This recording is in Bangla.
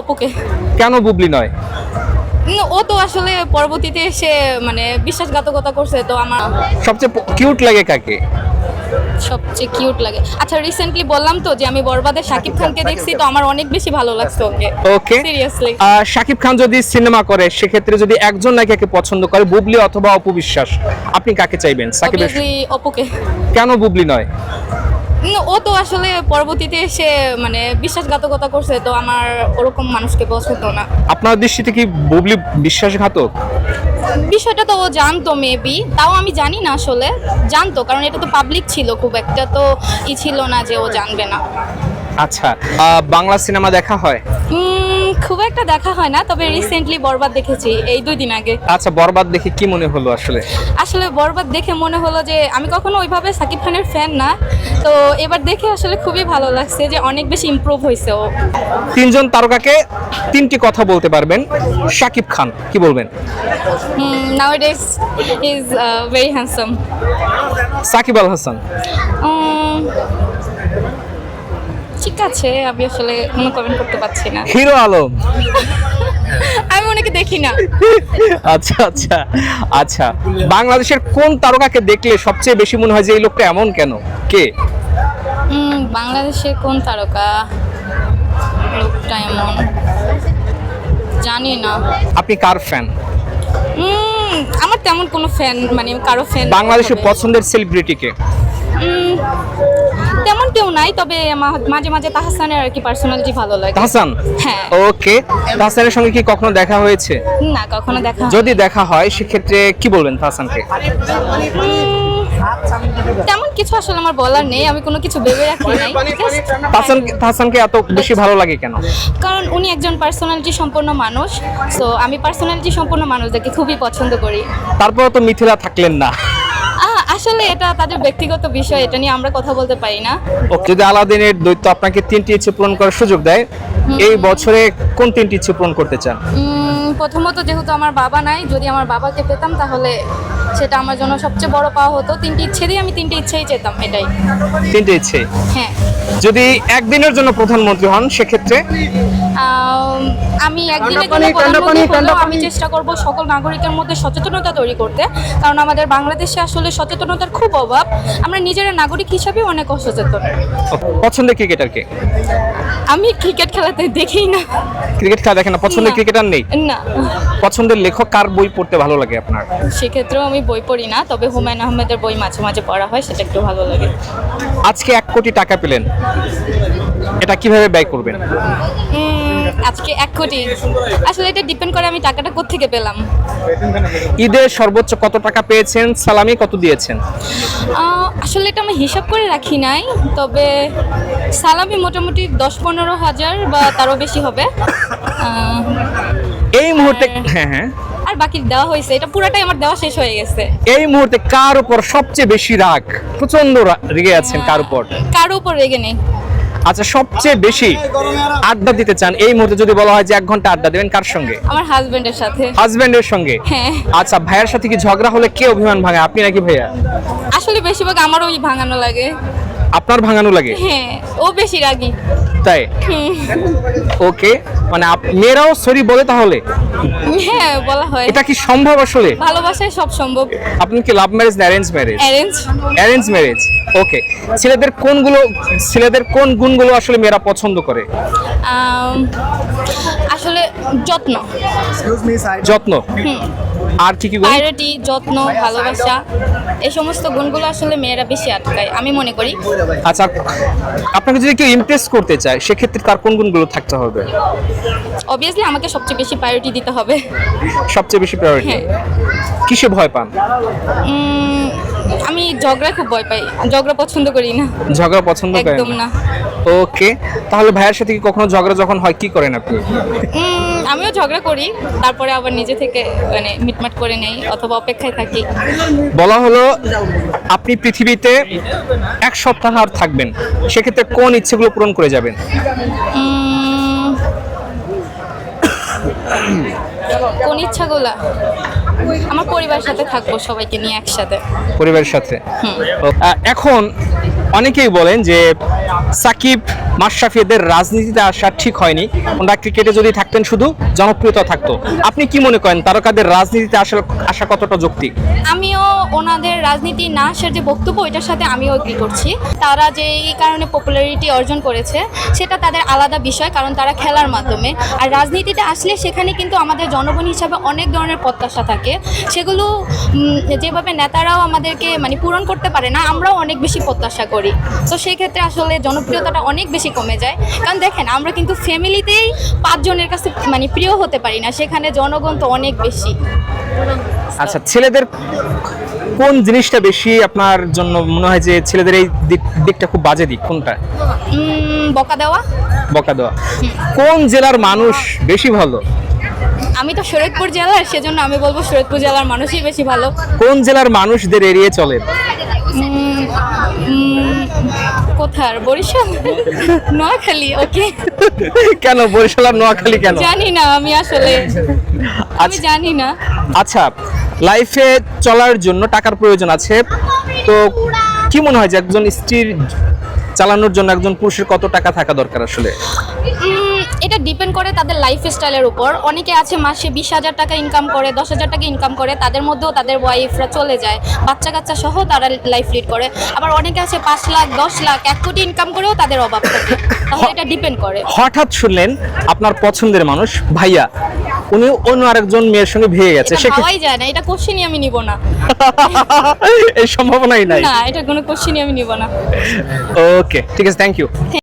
অপুকে। কেন বুবলি নয়? ও তো আসলে পরবর্তীতে এসে মানে বিশ্বাসঘাতকতা করছে তো আমার সবচেয়ে কিউট লাগে কাকে? সবচেয়ে কিউট লাগে। আচ্ছা রিসেন্টলি বললাম তো যে আমি বরবাদে শাকিব খানকে দেখছি তো আমার অনেক বেশি ভালো লাগছে ওকে। ওকে সিরিয়াসলি শাকিব খান যদি সিনেমা করে সেক্ষেত্রে যদি একজন নায়িকাকে পছন্দ করে বুবলি অথবা অপু বিশ্বাস আপনি কাকে চাইবেন? অবভিয়াসলি অপুকে। কেন বুবলি নয়? ও তো আসলে পরবর্তীতে এসে মানে বিশ্বাসঘাতকতা করছে তো আমার ওরকম মানুষকে পছন্দ না। আপনার দৃষ্টিতে কি বুবলি বিশ্বাসঘাতক? বিষয়টা তো ও জানতো মেবি তাও আমি জানি না আসলে। জানতো কারণ এটা তো পাবলিক ছিল খুব একটা তো ই ছিল না যে ও জানবে না। আচ্ছা বাংলা সিনেমা দেখা হয়? খুব একটা দেখা হয় না তবে রিসেন্টলি বরবাদ দেখেছি এই দুই দিন আগে। আচ্ছা বরবাদ দেখে কি মনে হলো আসলে? আসলে বরবাদ দেখে মনে হলো যে আমি কখনো ওইভাবে সাকিব খানের ফ্যান না তো এবার দেখে আসলে খুবই ভালো লাগছে যে অনেক বেশি ইমপ্রুভ হয়েছে ও। তিনজন তারকাকে তিনটি কথা বলতে পারবেন। শাকিব খান কি বলবেন? Nowadays is very handsome Shakib Al Hasan. ঠিক আছে আমি আসলে কোনো কমেন্ট করতে পারছি না। হিরো আলম। আমি ওনাকে দেখি না। আচ্ছা আচ্ছা আচ্ছা। বাংলাদেশের কোন তারকাকে দেখলে সবচেয়ে বেশি মনে হয় যে এই লোকটা এমন কেন? কে? উম, বাংলাদেশে কোন তারকা লোকটা এমন? জানি না। আপনি কার ফ্যান আমার তেমন কোনো ফ্যান মানে কারও ফ্যান বাংলাদেশের পছন্দের সেলিব্রিটিকে কেউ নাই তবে মাঝে মাঝে তাহসানের আর কি পার্সোনালিটি ভালো লাগে। হাসান হ্যাঁ। ওকে। তাহসানের সঙ্গে কি কখনো দেখা হয়েছে? না কখনো দেখা যদি দেখা হয় সেক্ষেত্রে কি বলবেন তাহসানকে? তেমন কিছু আসলে আমার বলার নেই আমি কোনো কিছু ভেবে রাখি নাই তাহসান তাহসানকে এত বেশি ভালো লাগে কেন? কারণ উনি একজন পার্সোনালিটি সম্পন্ন মানুষ সো আমি পার্সোনালিটি সম্পন্ন মানুষদেরকে খুবই পছন্দ করি। তারপরে তো মিথিলা থাকলেন না। আসলে এটা তাদের ব্যক্তিগত বিষয় এটা নিয়ে আমরা কথা বলতে পারি না। ওকে, যদি আলাদিনের দৈত্য আপনাকে তিনটি ইচ্ছে পূরণ করার সুযোগ দেয় এই বছরে কোন তিনটি ইচ্ছে পূরণ করতে চান? প্রথমত যেহেতু আমার বাবা নাই যদি আমার বাবাকে পেতাম তাহলে সেটা আমার জন্য সবচেয়ে বড় পাওয়া হতো। তিনটি ইচ্ছে দিয়ে আমি তিনটি ইচ্ছেই চেতাম এটাই। তিনটে ইচ্ছে? হ্যাঁ। যদি একদিনের জন্য প্রধানমন্ত্রী হন সেক্ষেত্রে? আম, আমি একদিনের জন্য প্রধানমন্ত্রী হলেও আমি চেষ্টা করব সকল নাগরিকের মধ্যে সচেতনতা তৈরি করতে কারণ আমাদের বাংলাদেশে আসলে সচেতনতার খুব অভাব। আমরা নিজেরা নাগরিক হিসাবে অনেক অসচেতন। পছন্দের ক্রিকেটারকে? আমি ক্রিকেট খেলাতে দেখি না। ক্রিকেট খেলা দেখেন না পছন্দের ক্রিকেটার নেই? না। পছন্দের লেখক কার বই পড়তে ভালো লাগে আপনার? সেক্ষেত্রেও আমি বই পড়ি না তবে হুমায়ুন আহমেদের বই মাঝে মাঝে পড়া হয় সেটা একটু ভালো লাগে। আজকে এক কোটি টাকা পেলেন। এটা কীভাবে ব্যয় করবেন? আজকে এক কোটি। আসলে এটা ডিপেন্ড করে আমি টাকাটা কোত্থেকে পেলাম। ঈদে সর্বোচ্চ কত টাকা পেয়েছেন? সালামি কত দিয়েছেন? আসলে এটা আমি হিসাব করে রাখি নাই তবে সালামি মোটামুটি দশ পনেরো হাজার বা তারও বেশি হবে। এই মুহূর্তে হ্যাঁ হ্যাঁ। আর বাকি দেওয়া হয়েছে। এটা পুরোটাই আমার দেওয়া শেষ হয়ে গেছে। এই মুহূর্তে কার উপর সবচেয়ে বেশি রাগ? প্রচণ্ড রেগে আছেন কার উপর? কারও উপর রেগে নেই। আচ্ছা সবচেয়ে বেশি আড্ডা দিতে চান এই মুহূর্তে যদি বলা হয় যে এক ঘণ্টা আড্ডা দেবেন কার সঙ্গে? আমার হাজবেন্ডের সাথে। হাজবেন্ডের সঙ্গে? হ্যাঁ। আচ্ছা ভাইয়ের সাথে কি ঝগড়া হলে কে অভিমান ভাঙে আপনি নাকি ভাইয়া? আসলে বেশিরভাগ আমারও ওই ভাঙানো লাগে। আপনার ভাঙানো লাগে? হ্যাঁ ও বেশি রাগি। তাই? ওকে মানে আপ- মেয়েরাও সরি বলে তাহলে? হ্যাঁ বলা হয়। এটা কি সম্ভব আসলে? ভালোবাসায় সব সম্ভব। আপনি কি লাভ ম্যারেজ না arrange marriage arrange arrange marriage okay ছেলেদের কোনগুলো ছেলেদের কোন গুণগুলো আসলে মেয়েরা পছন্দ করে? আসলে যত্ন। যত্ন। আর কি কি গুণ যত্ন ভালোবাসা এই সমস্ত গুণগুলো আসলে মেয়েরা বেশি আটকায় আমি মনে করি। আচ্ছা আপনাকে যদি কেউ ইমপ্রেস করতে চায় সেক্ষেত্রে তার কোন গুণগুলো থাকতে হবে? অবভিয়াসলি আমাকে সবচেয়ে বেশি প্রায়োরিটি দিতে হবে। সবচেয়ে বেশি প্রায়োরিটি হ্যাঁ। কিসে ভয় পান? আমি ঝগড়া খুব ভয় পাই। ঝগড়া পছন্দ করি না। ঝগড়া পছন্দ করেন? একদম না। ওকে। তাহলে ভাইয়ের সাথে কি কখনো ঝগড়া যখন হয় কি করেন আপনি? আমিও ঝগড়া করি তারপরে আবার নিজে থেকে মানে মিটমাট করে নেই অথবা অপেক্ষায় থাকি। বলা হলো আপনি পৃথিবীতে এক সপ্তাহ আর থাকবেন। সেক্ষেত্রে কোন ইচ্ছেগুলো পূরণ করে যাবেন? কোন ইচ্ছাগুলা? আমার পরিবারের সাথে থাকব সবাইকে নিয়ে একসাথে। পরিবারের সাথে। এখন অনেকেই বলেন যে সাকিব, মাশরাফি এদের রাজনীতিতে আসা ঠিক হয়নি। ওনারা ক্রিকেটে যদি থাকতেন শুধু জনপ্রিয়তা থাকতো। আপনি কি মনে করেন, তারকাদের রাজনীতিতে আসা আসা কতটা যৌক্তিক? আমিও ওনাদের রাজনীতি না আসার যে বক্তব্য, এটার সাথে আমিও এগ্রি করছি। তারা যে এই কারণে পপুলারিটি অর্জন করেছে, সেটা তাদের আলাদা বিষয়, কারণ তারা খেলার মাধ্যমে। আর রাজনীতিতে আসলে সেখানে কিন্তু আমাদের জনগণ হিসাবে অনেক ধরনের প্রত্যাশা থাকে। সেগুলো যেভাবে নেতারাও আমাদেরকে মানে পূরণ করতে পারে না, আমরাও অনেক বেশি প্রত্যাশা করি। তো সেই ক্ষেত্রে আসলে জনপ্রিয়তাটা অনেক বেশি কমে যায়। কারণ দেখেন আমরা কিন্তু ফ্যামিলিতেই পাঁচজনের কাছে মানে প্রিয় হতে পারি না সেখানে জনগণ তো অনেক বেশি। আচ্ছা ছেলেদের কোন জিনিসটা বেশি আপনার জন্য মনে হয় যে ছেলেদের এই দিক- দিকটা খুব বাজে দিক? কোনটা? বকা দেওয়া। বকা দেওয়া। কোন জেলার মানুষ বেশি ভালো? আমি তো শরীয়তপুর জেলার সেজন্য আমি বলব শরীয়তপুর জেলার মানুষই বেশি ভালো। কোন জেলার মানুষদের এড়িয়ে চলে কোথার? বরিশাল? নোয়াখালী ওকে। কেন বরিশাল আর নোয়াখালী কেন? জানি না আমি আসলে আমি আচ্ছা। জানি না। আচ্ছা লাইফে চলার জন্য টাকার প্রয়োজন আছে। তো কি মনে হয় যে একজন স্ত্রীর চালানোর জন্য একজন পুরুষের কত টাকা থাকা দরকার আসলে? এটা ডিপেন্ড করে তাদের লাইফ স্টাইলের উপর। অনেকে আছে মাসে বিশ হাজার টাকা ইনকাম করে দশ হাজার টাকা ইনকাম করে তাদের মধ্যেও তাদের ওয়াইফরা চলে যায়। বাচ্চা কাচ্চা সহ তারা লাইফ লিড করে। আবার অনেকে আছে পাঁচ লাখ দশ লাখ এক কোটি ইনকাম করেও তাদের অভাব থাকে। তাহলে এটা ডিপেন্ড করে। হঠাৎ শুনলেন আপনার পছন্দের মানুষ ভাইয়া। উনি অন্য আরেকজন মেয়ের সঙ্গে ভেঙে গেছে সেক্ষেত্রে ভাবাই যায় না এটা কোশ্চেনই আমি নিব না। এই সম্ভাবনাই নাই। না এটা কোনো কোশ্চেনই আমি নিব না। ওকে ঠিক আছে থ্যাংক ইউ